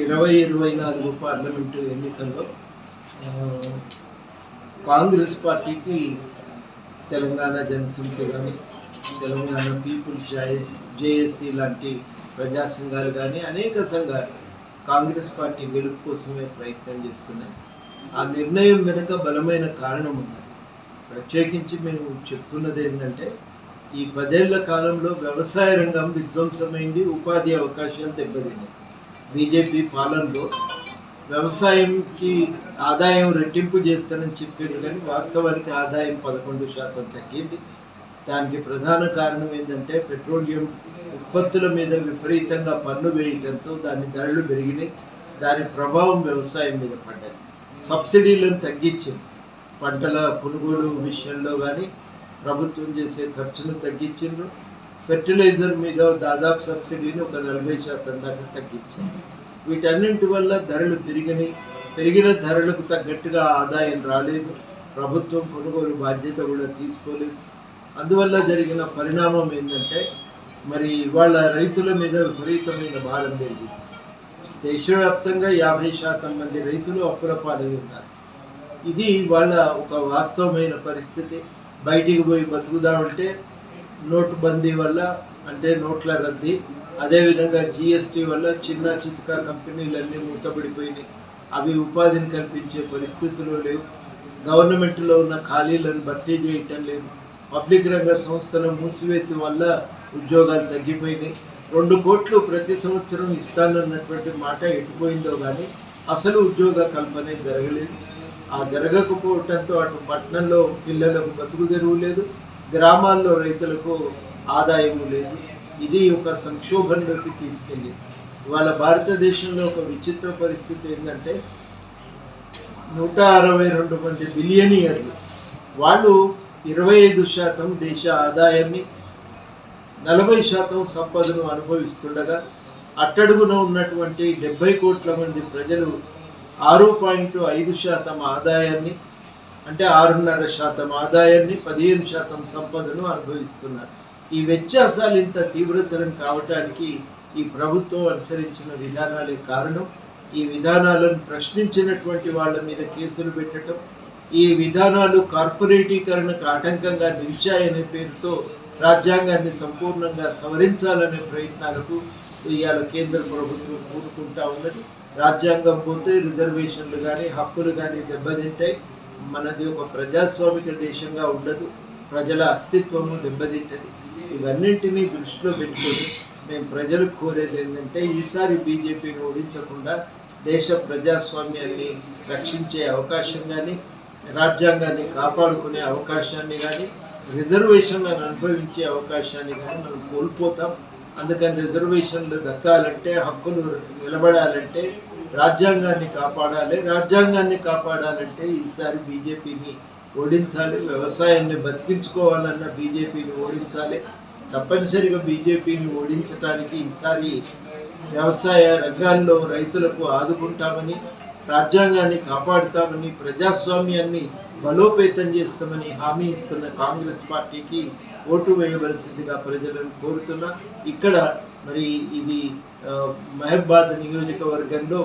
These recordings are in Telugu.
ఇరవై ఇరవై నాలుగు పార్లమెంటు ఎన్నికల్లో కాంగ్రెస్ పార్టీకి తెలంగాణ జనసమితి కానీ తెలంగాణ పీపుల్స్ జాయిస్ జేఏసీ లాంటి ప్రజా సంఘాలు కానీ అనేక సంఘాలు కాంగ్రెస్ పార్టీ గెలుపు కోసమే ప్రయత్నం చేస్తున్నాయి. ఆ నిర్ణయం వెనుక బలమైన కారణం ఉంది ప్రత్యేకించి మేము చెప్తున్నది ఏంటంటే ఈ పదేళ్ళ కాలంలో వ్యవసాయ రంగం విధ్వంసమైంది ఉపాధి అవకాశాలు దెబ్బతిన్నాయి. బీజేపీ పాలనలో వ్యవసాయంకి ఆదాయం రెట్టింపు చేస్తానని చెప్పారు కానీ వాస్తవానికి ఆదాయం పదకొండు శాతం తగ్గింది. దానికి ప్రధాన కారణం ఏంటంటే పెట్రోలియం ఉత్పత్తుల మీద విపరీతంగా పన్ను వేయటంతో దాని ధరలు పెరిగినాయి. దాని ప్రభావం వ్యవసాయం మీద పడ్డది. సబ్సిడీలను తగ్గించింది. పంటల కొనుగోలు విషయంలో కానీ ప్రభుత్వం చేసే ఖర్చును తగ్గించిండ్రు. ఫెర్టిలైజర్ మీద దాదాపు సబ్సిడీని ఒక నలభై శాతం దాకా తగ్గించింది వీటన్నింటి వల్ల ధరలు పెరిగినాయి. పెరిగిన ధరలకు తగ్గట్టుగా ఆదాయం రాలేదు. ప్రభుత్వం కొనుగోలు బాధ్యత కూడా తీసుకోలేదు. అందువల్ల జరిగిన పరిణామం ఏంటంటే మరి ఇవాళ రైతుల మీద విపరీతమైన భారం పెరిగింది. దేశవ్యాప్తంగా యాభై శాతం మంది రైతులు అప్పుల పాలై ఉన్నారు. ఇది వాళ్ళ ఒక వాస్తవమైన పరిస్థితి. బయటికి పోయి బతుకుదామంటే నోటు బందీ వల్ల అంటే నోట్ల రద్దీ అదేవిధంగా జిఎస్టీ వల్ల చిన్న చితకా కంపెనీలన్నీ మూతపడిపోయినాయి. అవి ఉపాధిని కల్పించే పరిస్థితులు లేవు. గవర్నమెంట్లో ఉన్న ఖాళీలను భర్తీ చేయటం లేదు. పబ్లిక్ రంగ సంస్థల మూసివేత వల్ల ఉద్యోగాలు తగ్గిపోయినాయి. రెండు కోట్లు ప్రతి సంవత్సరం ఇస్తానన్నటువంటి మాట ఎటుపోయిందో కానీ అసలు ఉద్యోగ కల్పనే జరగలేదు. ఆ జరగకపోవటంతో అటు పట్టణంలో పిల్లలకు బతుకు తెరువు లేదు. గ్రామాల్లో రైతులకు ఆదాయము లేదు. ఇది ఒక సంక్షోభంలోకి తీసుకెళ్ళింది ఇవాళ భారతదేశంలో ఒక విచిత్ర పరిస్థితి ఏంటంటే నూట అరవై రెండు మంది బిలియనియర్లు వాళ్ళు ఇరవై ఐదు శాతం దేశ ఆదాయాన్ని నలభై శాతం సంపదను అనుభవిస్తుండగా అట్టడుగున ఉన్నటువంటి డెబ్బై కోట్ల మంది ప్రజలు ఆరు పాయింట్ ఐదు శాతం ఆదాయాన్ని అంటే ఆరున్నర శాతం ఆదాయాన్ని పదిహేను శాతం సంపదను అనుభవిస్తున్నారు. ఈ వ్యత్యాసాలు ఇంత తీవ్రతరం కావటానికి ఈ ప్రభుత్వం అనుసరించిన విధానాలే కారణం. ఈ విధానాలను ప్రశ్నించినటువంటి వాళ్ళ మీద కేసులు పెట్టడం ఈ విధానాలు కార్పొరేటీకరణకు ఆటంకంగా నిలిచాయనే పేరుతో రాజ్యాంగాన్ని సంపూర్ణంగా సవరించాలనే ప్రయత్నాలకు ఇవాళ కేంద్ర ప్రభుత్వం కూడుకుంటా ఉన్నది. రాజ్యాంగం పోతే రిజర్వేషన్లు కానీ హక్కులు కానీ దెబ్బతింటాయి. మనది ఒక ప్రజాస్వామిక దేశంగా ఉండదు ప్రజల అస్తిత్వము దెబ్బతింటది. ఇవన్నింటినీ దృష్టిలో పెట్టుకొని మేము ప్రజలకు కోరేది ఏంటంటే ఈసారి బీజేపీని ఓడించకుండా దేశ ప్రజాస్వామ్యాన్ని రక్షించే అవకాశం కానీ రాజ్యాంగాన్ని కాపాడుకునే అవకాశాన్ని కానీ రిజర్వేషన్లను అనుభవించే అవకాశాన్ని కానీ మనం కోల్పోతాం. అందుకని రిజర్వేషన్లు దక్కాలంటే హక్కులు నిలబడాలంటే రాజ్యాంగాన్ని కాపాడాలి. రాజ్యాంగాన్ని కాపాడాలంటే ఈసారి బీజేపీని ఓడించాలి. వ్యవసాయాన్ని బతికించుకోవాలన్న బీజేపీని ఓడించాలి. తప్పనిసరిగా బీజేపీని ఓడించడానికి ఈసారి వ్యవసాయ రంగాల్లో రైతులకు ఆదుకుంటామని రాజ్యాంగాన్ని కాపాడుతామని ప్రజాస్వామ్యాన్ని బలోపేతం చేస్తామని హామీ ఇస్తున్న కాంగ్రెస్ పార్టీకి ఓటు వేయవలసిందిగా ప్రజలను కోరుతున్నా. ఇక్కడ మరి ఇది మహబాద్ నియోజకవర్గంలో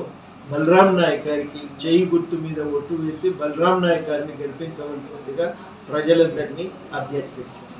బలరాం నాయక్ గారికి జై గుర్తు మీద ఓటు వేసి బలరాం నాయక్ గారిని గెలిపించవలసిందిగా ప్రజలందరినీ అభ్యర్థిస్తున్నాం.